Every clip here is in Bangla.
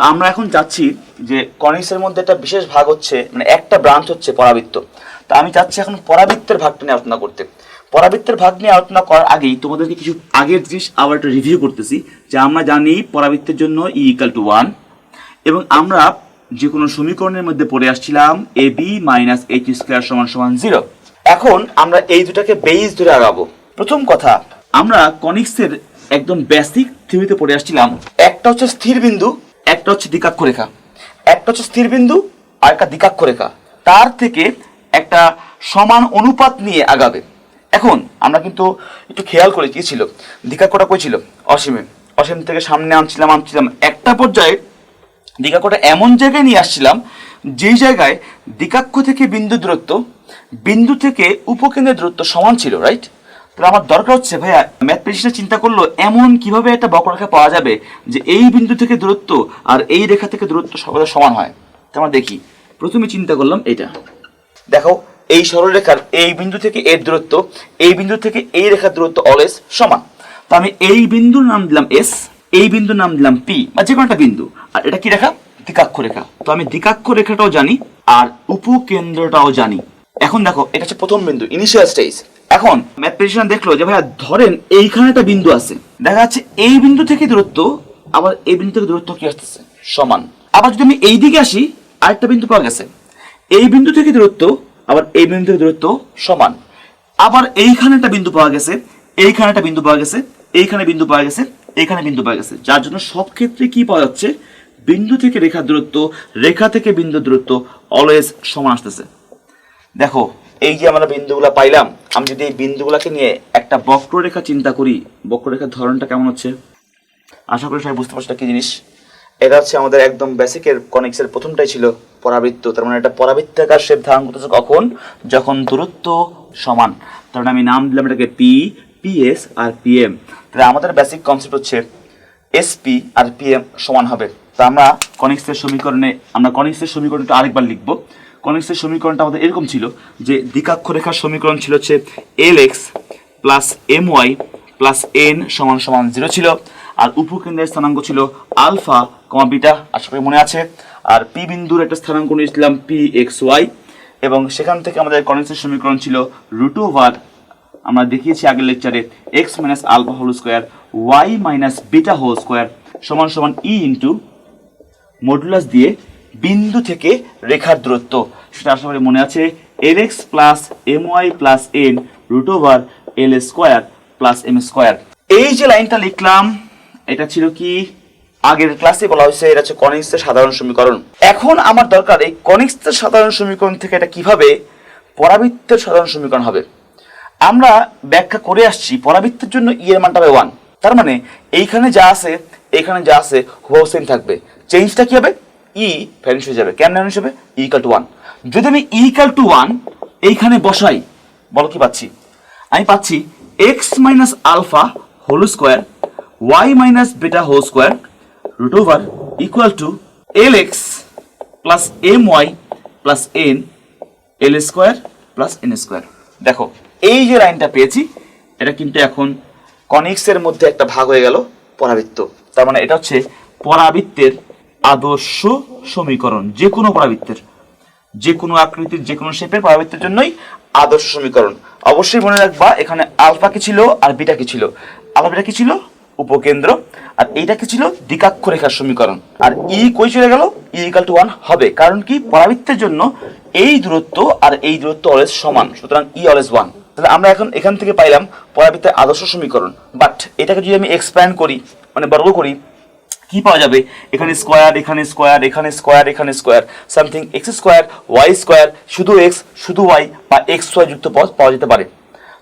তো আমরা এখন যাচ্ছি যে কনিক্সের মধ্যে একটা বিশেষ ভাগ হচ্ছে মানে একটা ব্রাঞ্চ হচ্ছে পরাবৃত্ত। তো আমি চাচ্ছি এখন পরাবৃত্তের ভাগটা নিয়ে আলোচনা করতে। পরাবৃত্তের ভাগ নিয়ে আলোচনা করার আগেই তোমাদেরকে কিছু আগের জিনিস আবার একটা রিভিউ করতেছি, যে আমরা জানি পরাবৃত্তের জন্য ই ইকাল টু ওয়ান এবং আমরা যে কোনো সমীকরণের মধ্যে পড়ে আসছিলাম A B minus H square সমান সমান জিরো এখন আমরা এই দুটাকে বেইস ধরে আগাবো। প্রথম কথা, আমরা কনিক্সের একদম বেসিক থিওরিতে পড়ে আসছিলাম। একটা হচ্ছে স্থির বিন্দু একটা হচ্ছে দ্বিকাক্ষ রেখা, একটা হচ্ছে স্থির বিন্দু আর একটা দ্বিকাক্ষ রেখা। তার থেকে একটা সমান অনুপাত নিয়ে আগাবে। এখন আমরা কিন্তু একটু খেয়াল করে কি ছিল। দ্বিকাক্ষটা কই ছিল? অসীমে। অসীম থেকে সামনে আনছিলাম আনছিলাম। একটা পর্যায়ে দ্বিকাক্ষটা এমন জায়গায় নিয়ে আসছিলাম, যেই জায়গায় দ্বিকাক্ষ থেকে বিন্দু দূরত্ব, বিন্দু থেকে উপকেন্দ্রের দূরত্ব সমান ছিল রাইট তাহলে আমার দরকার হচ্ছে ভাইয়া ম্যাথমেটিক্সটা চিন্তা করল এমন কীভাবে একটা বক্ররেখা পাওয়া যাবে যে এই বিন্দু থেকে দূরত্ব আর এই রেখা থেকে দূরত্ব সর্বদা সমান হয়। তো আমরা দেখি। প্রথমে চিন্তা করলাম এটা। দেখো, এই সরলরেখার এই বিন্দু থেকে এর দূরত্ব, এই বিন্দু থেকে এই রেখার দূরত্ব অলওয়েজ সমান। তো আমি এই বিন্দুর নাম দিলাম এস এই বিন্দুর নাম দিলাম পি বা যে কোনো একটা বিন্দু। আর এটা কি রেখা? দ্বিকাক্ষ রেখা। তো আমি দ্বিকাক্ষ রেখাটাও জানি আর উপকেন্দ্রটাও জানি। এখন দেখো, এটা হচ্ছে প্রথম বিন্দু ইনিশিয়াল স্টেজ এখন ম্যাথমেটিশিয়ান দেখল যে, ভাইয়া, ধরেন এইখানে একটা বিন্দু আছে। দেখা যাচ্ছে এই বিন্দু থেকে দূরত্ব, আবার এই বিন্দু থেকে দূরত্ব কি আসতেছে? সমান। আবার যদি আমি এই দিকে আসি, আরেকটা বিন্দু পাওয়া গেছে। এই বিন্দু থেকে দূরত্ব, আবার এই বিন্দু থেকে দূরত্ব সমান। আবার এইখানে একটা বিন্দু পাওয়া গেছে, এইখানে একটা বিন্দু পাওয়া গেছে, এইখানে বিন্দু পাওয়া গেছে, এইখানে বিন্দু পাওয়া গেছে। যার জন্য সব ক্ষেত্রে কি পাওয়া যাচ্ছে? বিন্দু থেকে রেখার দূরত্ব, রেখা থেকে বিন্দু দূরত্ব অলওয়েজ সমান আসতেছে। দেখো এই যে আমরা বিন্দুগুলা পাইলাম, আমি যদি এই বিন্দুগুলাকে নিয়ে একটা বক্ররেখা চিন্তা করি, বক্ররেখার ধরনটা কেমন হচ্ছে? আশা করি সবাই বুঝতে পারছ কি জিনিস। এটা হচ্ছে আমাদের একদম বেসিকের কনিক্সের প্রথমটাই ছিল পরাবৃত্ত। তার মানে এটা পরাবৃত্তাকার শেপ ধারণ করতেছে কখন? যখন দূরত্ব সমান। তার মানে আমি নাম দিলাম এটাকে পি পিএস আর পিএম তাহলে আমাদের বেসিক কনসেপ্ট হচ্ছে এসপি আর পিএম সমান হবে। তা আমরা কনিক্সের সমীকরণে, আমরা কনিক্সের সমীকরণটা আরেকবার লিখব। কনিক্সের সমীকরণটা আমাদের এরকম ছিল যে দ্বিকাক্ষ রেখার সমীকরণ ছিল হচ্ছে L X plus M Y plus N সমান সমান জিরো ছিল। আর উপকেন্দ্রের স্থানাঙ্ক ছিল আলফা কমা বিটা আশা করি মনে আছে। আর পি বিন্দুর একটা স্থানাঙ্ক নিয়েছিলাম পি এক্স ওয়াই এবং সেখান থেকে আমাদের কনিক্সের সমীকরণ ছিল রুট ওভার আমরা দেখিয়েছি আগের লেকচারে X minus alpha whole square Y minus beta whole square সমান সমান ই ইন্টু মডুলাস দিয়ে বিন্দু থেকে রেখার দূরত্ব। সেটা আশা করি মনে আছে L X plus M Y plus N root over L square plus M square এই যে লাইনটা লিখলাম, এটা ছিল কি? আগের ক্লাসে বলা হয়েছে, এটা হচ্ছে কনিক্সের সাধারণ সমীকরণ। এখন আমার দরকার এই কনিক্সের সাধারণ সমীকরণ থেকে এটা কীভাবে পরাবৃত্তের সাধারণ সমীকরণ হবে। আমরা ব্যাখ্যা করে আসছি পরাবৃত্তের জন্য ই এর মানটা হবে ওয়ান তার মানে এইখানে যা আছে এইখানে যা আছে হুবহু সেম থাকবে। চেঞ্জটা কি হবে? ই ভ্যানিশ হয়ে যাবে কেমন ভ্যানিশ হবে ইকাল টু ওয়ান যদি আমি ইকাল টু ওয়ান এইখানে বসাই, বলো কি পাচ্ছি? আমি পাচ্ছি X minus alpha whole square Y minus beta whole square root over equal to L X plus M Y plus N L square plus N square দেখো, এই যে লাইনটা পেয়েছি, এটা কিন্তু এখন কনিক্সের মধ্যে একটা ভাগ হয়ে গেল, পরাবৃত্ত। তার মানে এটা হচ্ছে পরাবৃত্তের আদর্শ সমীকরণ যে কোনো পরাবৃত্তের যে কোনো আকৃতির যে কোনো শেপের পরাবৃত্তের জন্যই আদর্শ সমীকরণ। অবশ্যই মনে রাখবা, এখানে আলফা কি ছিল আর বিটা কি ছিল? আলফা বিটা কি ছিল? উপকেন্দ্র। আর এইটা কি ছিল? দ্বিকাক্ষ রেখার সমীকরণ। আর ই কই চলে গেল? ই ইকাল টু ওয়ান হবে। কারণ কি? পরাবৃত্তের জন্য এই দূরত্ব আর এই দূরত্ব অলওয়েজ সমান। সুতরাং ই অলওয়েজ ওয়ান তাহলে আমরা এখন এখান থেকে পাইলাম পরাবৃত্তের আদর্শ সমীকরণ। বাট এটাকে যদি আমি এক্সপ্যান্ড করি মানে বর্গ করি কি পাওয়া যাবে? এখানে স্কোয়ার এখানে স্কোয়ার এখানে স্কোয়ার এখানে square something X square Y square শুধু এক্স শুধু ওয়াই বা এক্স ওয়াই যুক্ত পদ পাওয়া যেতে পারে।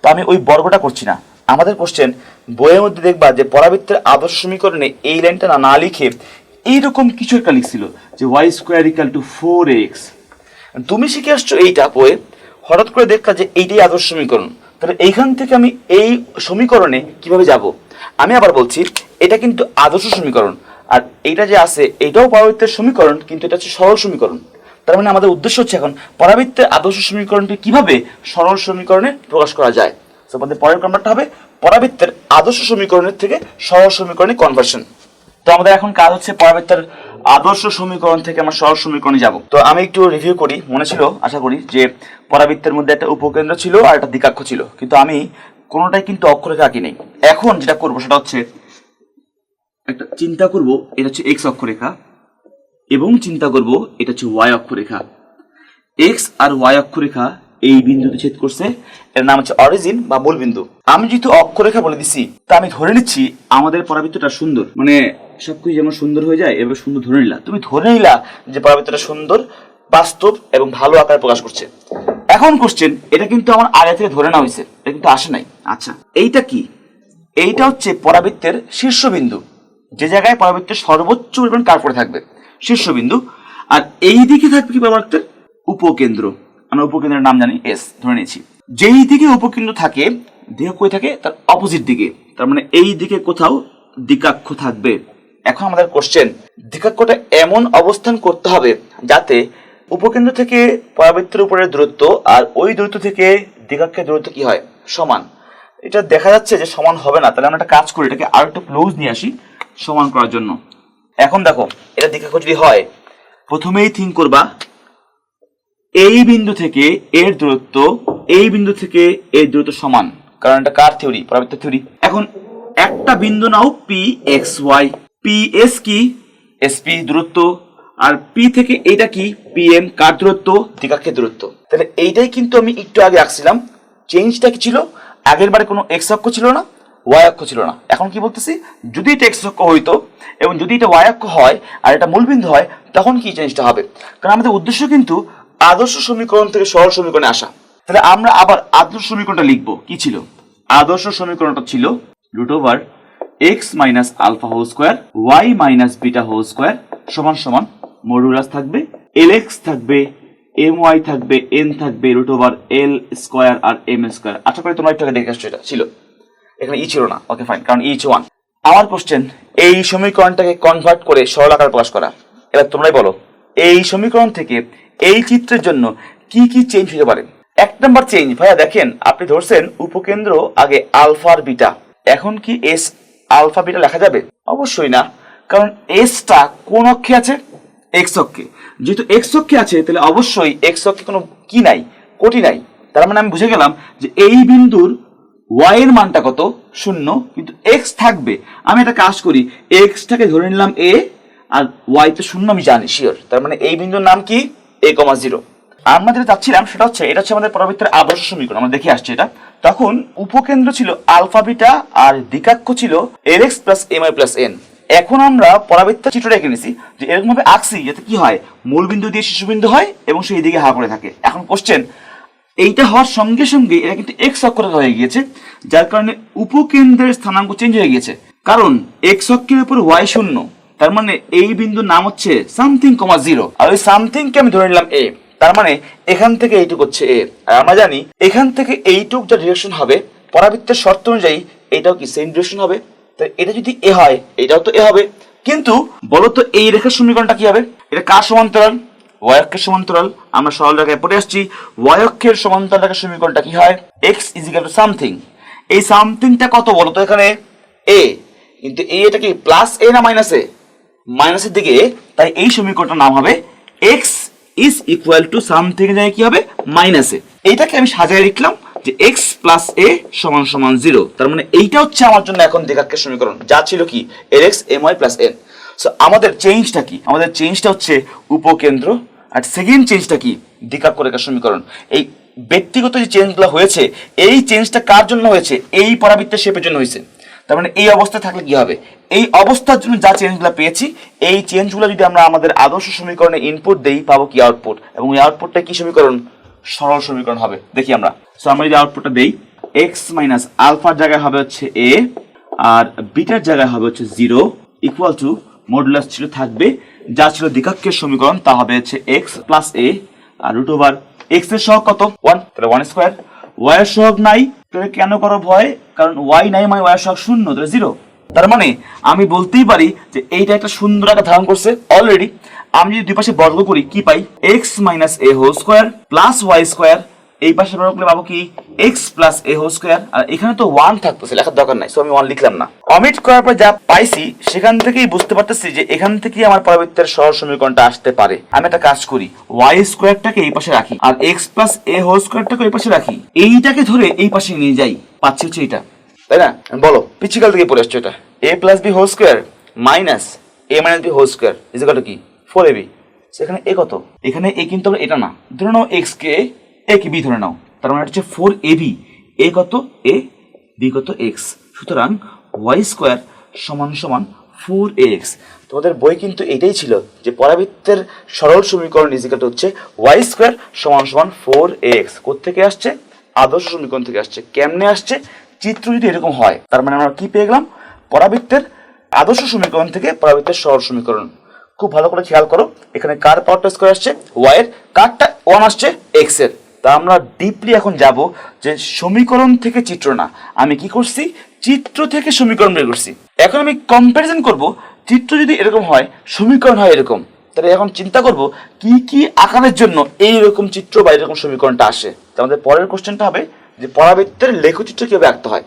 তো আমি ওই বর্গটা করছি না। আমাদের কোশ্চেন বইয়ের মধ্যে দেখবা যে পরাবৃত্তের আদর্শ সমীকরণে এই লাইনটা না না লিখে এইরকম কিছু একটা লিখছিল যে Y square equal to four X তুমি শিখে আসছো এইটা বইয়ে, হঠাৎ করে দেখলা যে এইটাই আদর্শ সমীকরণ। তাহলে এইখান থেকে আমি এই সমীকরণে কীভাবে যাব? আমি আবার বলছি, এটা কিন্তু আদর্শ সমীকরণ। আর এইটা যে আছে, এটাও পরাবৃত্তের সমীকরণ, কিন্তু এটা হচ্ছে সরল সমীকরণ। তার মানে আমাদের উদ্দেশ্য হচ্ছে এখন পরাবৃত্তের আদর্শ সমীকরণটি কীভাবে সরল সমীকরণে প্রকাশ করা যায়। তো আমাদের পরের নাম্বারটা হবে পরাবৃত্তের আদর্শ সমীকরণের থেকে সরল সমীকরণে কনভার্সন তো আমাদের এখন কাজ হচ্ছে পরাবৃত্তের আদর্শ সমীকরণ থেকে আমরা সহজ সমীকরণে যাব। তো আমি একটু রিভিউ করি, মনে ছিল, আশা করি, যে পরাবৃত্তের মধ্যে একটা উপকেন্দ্র ছিল আর একটা দ্বিকাক্ষ ছিল। কিন্তু আমি কোনোটাই কিন্তু অক্ষরেখা আঁকি নেই। এখন যেটা করব সেটা হচ্ছে একটা চিন্তা করব, এটা হচ্ছে এক্স অক্ষরেখা এবং চিন্তা করব, এটা হচ্ছে ওয়াই অক্ষরেখা এক্স আর ওয়াই অক্ষরেখা এই বিন্দুতে ছেদ করছে, এর নাম হচ্ছে অরিজিন বা মূল বিন্দু। আমি যেহেতু অক্ষরেখা বলে দিছি, তা আমি ধরে নিচ্ছি আমাদের পরাবৃত্তটা সুন্দর। মানে সবকিছু যেমন সুন্দর হয়ে যায় এবার সুন্দর ধরে নিলা। তুমি ধরে নিলা যে পরাবৃত্তটা সুন্দর, বাস্তব এবং ভালো আকারে প্রকাশ করছে। এখন কোশ্চেন এটা কিন্তু আমার আগে থেকে ধরে নেওয়া হয়েছে, এটা কিন্তু আসে নাই। আচ্ছা এইটা কি? এইটা হচ্ছে পরাবৃত্তের শীর্ষবিন্দু। যে জায়গায় পরাবৃত্তের সর্বোচ্চ পরিমাণ কার পড়ে থাকবে, শীর্ষবিন্দু। আর এই দিকে থাকবে কি পরাবৃত্তের উপকেন্দ্র। আমরা উপকেন্দ্রের নাম জানি, এস, ধরে নিয়েছি। যেই দিকে উপকেন্দ্র থাকে, দেহ কই থাকে? তার অপোজিট দিকে। তার মানে এই দিকে কোথাও দ্বিকাক্ষ থাকবে। এখন আমাদের কোশ্চেন দ্বিকাক্ষটা এমন অবস্থান করতে হবে যাতে উপকেন্দ্র থেকে পরাবৃত্তের উপরের দূরত্ব আর ওই দূরত্ব থেকে দ্বিকাক্ষের দূরত্ব কি হয়? সমান। এটা দেখা যাচ্ছে যে সমান হবে না। তাহলে আমরা একটা কাজ করি, এটাকে আর একটু ক্লোজ নিয়ে আসি সমান করার জন্য। এখন দেখো, এটা যদি হয়, প্রথমেই থিঙ্ক করবা, এই বিন্দু থেকে এর দূরত্ব, এই বিন্দু থেকে এর দূরত্ব সমান। কারণ এটা কার থিওরি পরাবৃত্ত থিওরি এখন একটা বিন্দু নাও P X Y P S কি? এসপি দূরত্ব। আর পি থেকে এইটা কি? পি এম কার দূরত্ব? দ্বিকাক্ষের দূরত্ব। তাহলে এইটাই কিন্তু আমি একটু আগে আঁকছিলাম। চেঞ্জটা কি ছিল? আগের বারে কোনো এক্স অক্ষ ছিল না ওয়াই অক্ষ ছিল না। এখন কি বলতেছি? যদি এটা এক্স অক্ষ হইতো এবং যদি এটা ওয়াই অক্ষ হয় আর এটা মূলবিন্দু হয়, তখন কি চেঞ্জটা হবে? কারণ আমাদের উদ্দেশ্য কিন্তু আদর্শ সমীকরণ থেকে সরল সমীকরণে আসা। তাহলে আমরা আবার আদর্শ সমীকরণটা লিখব। কি ছিল? আদর্শ সমীকরণটা ছিল root over X minus alpha whole square Y minus beta whole square সমান সমান মডুলাস থাকবে এল এক্স থাকবে এম ওয়াই থাকবে এন থাকবে রুট ওভার এল স্কোয়ার আর এম স্কোয়ার আশা করি তোমরা একটু দেখে আসছো এটা। ছিল। এখানে ই ছিল না। ওকে ফাইন কারণ ইচ ওয়ান আমার কোশ্চেন এই সমীকরণটাকে কনভার্ট করে সরল আকারে প্রকাশ করা। এবার তোমরাই বলো, এই সমীকরণ থেকে এই চিত্রের জন্য কি কি চেঞ্জ হতে পারে? এক নম্বর চেঞ্জ ভাইয়া, দেখেন, আপনি ধরছেন উপকেন্দ্র আগে আলফার বিটা এখন কি এস আলফা বিটা লেখা যাবে? অবশ্যই না। কারণ এসটা কোন অক্ষে আছে? এক্স অক্ষে। যেহেতু এক্স অক্ষে আছে, তাহলে অবশ্যই এক্স অক্ষে কোনো কি নাই, কোটি নাই। তার মানে আমি বুঝে গেলাম যে এই বিন্দুর ওয়াই এর মানটা কত? শূন্য। কিন্তু এক্স থাকবে। আমি একটা কাজ করি এক্সটাকে ধরে নিলাম এ আর ওয়াই তো শূন্য আমি জানি শিওর তার মানে এই বিন্দুর নাম কি? A comma zero. আমরা যেটা চাচ্ছিলাম সেটা হচ্ছে, এটা হচ্ছে আমাদের পরবর্তীর আদর্শ সমীকরণ। আমরা দেখে আসছি এটা। তখন উপকেন্দ্র ছিল আলফা বিটা, আর দ্বিকাক্ষ ছিল এর X plus M I plus N এখন আমরা পরাবৃত্ত চিত্রটা এঁকে নিছি যে এরকম ভাবে আঁকছি যাতে কি হয়? মূলবিন্দু দিয়ে শিশুবিন্দু হয় এবং সেই দিকে হা করে থাকে। এখন কোশ্চেন এইটা হওয়ার সঙ্গে সঙ্গে এটা কিন্তু এক্স অক্ষরেখা হয়ে গিয়েছে, যার কারণে উপকেন্দ্রের স্থানাঙ্ক চেঞ্জ হয়ে গিয়েছে। কারণ এক্স অক্ষের উপর ওয়াই শূন্য, তার মানে এই বিন্দুর নাম হচ্ছে সামথিং কমা জিরো আর ওই সামথিং কে আমি ধরে নিলাম এ তার মানে এখান থেকে এইটুক হচ্ছে এ আর আমরা জানি এখান থেকে এইটুক যা ডিরেকশন হবে, পরাবৃত্তের শর্ত অনুযায়ী এটাও কি সেম ডিরেকশন হবে? তাই এটা যদি এ হয়, এটাও তো এ হবে। কিন্তু বলতো এই রেখার সমীকরণটা কি হবে? এটা কার সমান্তরাল? ওয়াই অক্ষের সমান্তরাল। আমরা সরল রেখায় পড়ে আসছি। ওয়াই অক্ষের সমান্তরাল রেখার সমীকরণটা কি হয়? এক্স ইজিক্যাল টু সামথিং এই সামথিংটা কত বলো তো এখানে? এ কিন্তু এ এটা কি প্লাস এ না মাইনাস এ মাইনাসের দিকে তাই এই সমীকরণটার নাম হবে X is equal to something জায়গায় কি হবে? মাইনাস এ এইটাকে আমি সাজায় লিখলাম। যে এক্স প্লাস এ সমান সমান জিরো তার মানে এইটা হচ্ছে আমার জন্য এখন দ্বিঘাক্ষের সমীকরণ। যা ছিল কি? L X M Y plus N so আমাদের চেঞ্জটা কি? আমাদের চেঞ্জটা হচ্ছে উপকেন্দ্র। আর সেকেন্ড চেঞ্জটা কি? দ্বিকাক্ষ রেখার সমীকরণ। এই ব্যক্তিগত যে চেঞ্জগুলো হয়েছে, এই চেঞ্জটা কার জন্য হয়েছে? এই পরাবৃত্তের শেপের জন্য হয়েছে। তার মানে এই অবস্থা থাকলে কি হবে? এই অবস্থার জন্য যা চেঞ্জগুলো পেয়েছি, এই চেঞ্জগুলো যদি আমরা আমাদের আদর্শ সমীকরণে ইনপুট দেই, পাবো কি আউটপুট এবং এই আউটপুটটা কি সমীকরণ? সরল সমীকরণ হবে। দেখি আমরা। সো আমরা যদি আউটপুটটা দেই এক্স মাইনাস আলফার জায়গায় হবে হচ্ছে এ আর বিটার জায়গায় হবে হচ্ছে জিরো ইকুয়াল টু মডুলাস ছিল থাকবে, যা ছিল দ্বিকাক্ষের সমীকরণ, তা হবে হচ্ছে এক্স প্লাস এ আর রুট ওভার এক্সের সহগ কত? ওয়ান তাহলে ওয়ান স্কোয়ার ওয়াই এর সহগ নাই, তাহলে কেন করো ভয়? কারণ ওয়াই নাই মানে ওয়াই এর সহগ শূন্য, তাহলে জিরো তার মানে আমি বলতেই পারি যে এইটা একটা সুন্দর একটা ধারণ করছে। অলরেডি আমি যদি দুই পাশে বর্গ করি, কি পাই? X minus A whole square plus Y square এই পাশে বড় করলে পাবো কি? X plus A whole square আর এখানে তো ওয়ান থাকতেছে, লেখার দরকার নাই সো আমি ওয়ান লিখলাম না। অমিট করার পর যা পাইছি, সেখান থেকেই বুঝতে পারতেছি যে এখান থেকেই আমার পরাবৃত্তের সহজ সমীকরণটা আসতে পারে। আমি একটা কাজ করি ওয়াই স্কোয়ারটাকে এই পাশে রাখি, আর এক্স প্লাস এ হোল স্কোয়ারটাকে এই পাশে রাখি। এইটাকে ধরে এই পাশে নিয়ে যাই, পাচ্ছি হচ্ছে এটা তাই না? বলো পিছিকাল থেকে পড়ে আসছো এটা। A plus B whole square minus A minus B whole square is কি? ফোর এ বি সেখানে এ কত? এখানে এ কিন্তু আমরা এটা না। ধরে নাও এক্স কে এ কে বি ধরে নাও। তার মানে হচ্ছে ফোর এ বি এ কত? এ বি কত? এক্স সুতরাং ওয়াই স্কোয়ার সমান সমান ফোর এক্স তোমাদের বই কিন্তু এটাই ছিল যে পরাবৃত্তের সরল সমীকরণ ইজিকাট হচ্ছে ওয়াই স্কোয়ার সমান সমান ফোর এক্স কোথেকে আসছে? আদর্শ সমীকরণ থেকে আসছে। কেমনে আসছে? চিত্র যদি এরকম হয়, তার মানে আমরা কি পেয়ে গেলাম? পরাবৃত্তের আদর্শ সমীকরণ থেকে পরাবৃত্তের সরল সমীকরণ। খুব ভালো করে খেয়াল করো, এখানে কার পাওয়ারটা স্কোয়ার আসছে? ওয়াই এর। কারটা ওয়ান আসছে এক্সের। তা আমরা ডিপলি এখন যাব যে সমীকরণ থেকে চিত্র না। আমি কি করছি? চিত্র থেকে সমীকরণ বের করছি। এখন আমি কম্প্যারিজন করব, চিত্র যদি এরকম হয়, সমীকরণ হয় এরকম। তাহলে এখন চিন্তা করব, কি কি আকারের জন্য এই রকম চিত্র বা এরকম সমীকরণটা আসে? আমাদের পরের কোশ্চেনটা হবে যে পরাবৃত্তের লেখচিত্র কীভাবে আঁকতে হয়।